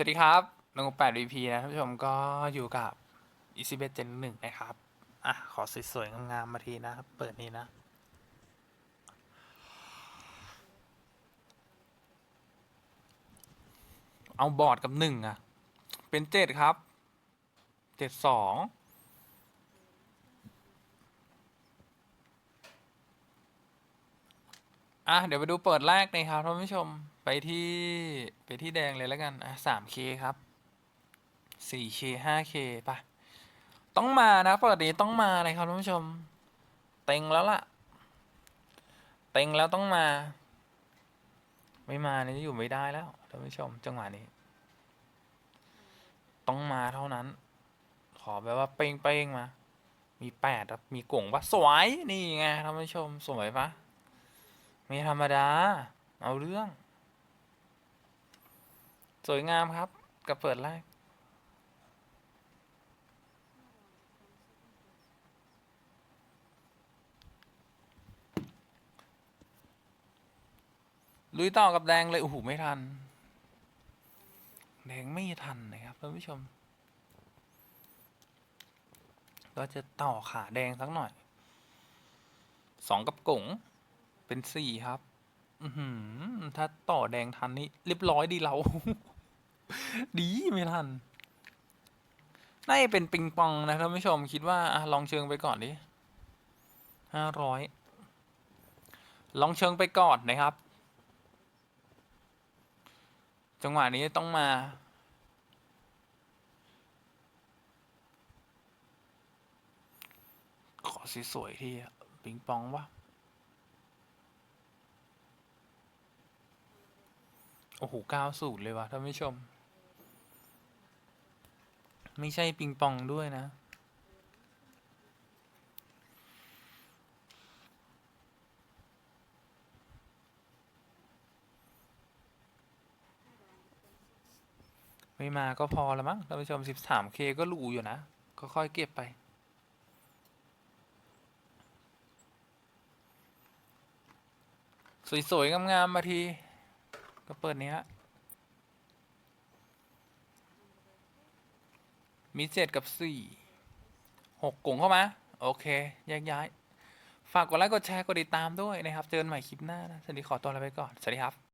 สวัสดีครับลงแปด VP นะท่านผู้ชมก็อยู่กับ e c b e t Gen 1นะครับ อะ ขอสวยๆงามๆมาทีนะครับเปิดนี้นะ เอาบอร์ดกับหนึ่งอะเป็นเจ็ดครับ เจ็ดสองอะ เดี๋ยวไปดูเปิดแรกนะครับท่านผู้ชม ไปที่ไปที่แดงเลยแล้วกัน อะสามเคครับสี่เคห้าเคปะต้องมานะปิดนี้ต้องมาเลยครับท่านผู้ชม เต็งแล้วล่ะ เต็งแล้วต้องมา ไม่มาเนี่ยอยู่ไม่ได้แล้วท่านผู้ชม จังหวะนี้ ต้องมาเท่านั้น ขอแบบว่าเป้งเป้งมา มีแปดครับ มีก่งปะสวย นี่ไงท่านผู้ชม สวยปะไม่ธรรมดา เอาเรื่อง สวยงามครับ กับเปิดแรก ลุยต่อกับแดงเลย โอ้โห ไม่ทัน แดงไม่ทันนะครับท่านผู้ชม ก็จะต่อขาแดงสักหน่อย สองกับกงเป็นสี่ครับ อืถ้าต่อแดงทันนี่เรียบร้อยดีเรา ดีไม่ทันน่าจะเป็นปิงปองนะท่านผู้ชมคิดว่าอลองเชิงไปก่อนดิห้าร้อยลองเชิงไปก่อนนะครับ จังหวะนี้ต้องมาขอสวยๆที่ปิงปองวะโอ้โหเก้าสูตรเลยวะท่านผู้ชม ไม่ใช่ปิงปองด้วยนะ ไม่มาก็พอแล้วมั้งท่านผู้ชม 13K ก็หรูอยู่นะ ก็ค่อยเก็บไปสวยๆงามๆมาที ก็เปิดนี้ฮะ มีเจ็ดกับสี่หกกลุ่มเข้ามา โอเคแยกย้าย ฝากกดไลค์กดแชร์กดติดตามด้วยนะครับ เจอกันใหม่คลิปหน้านะสวัสดีขอตัวลาไปก่อน สวัสดีครับ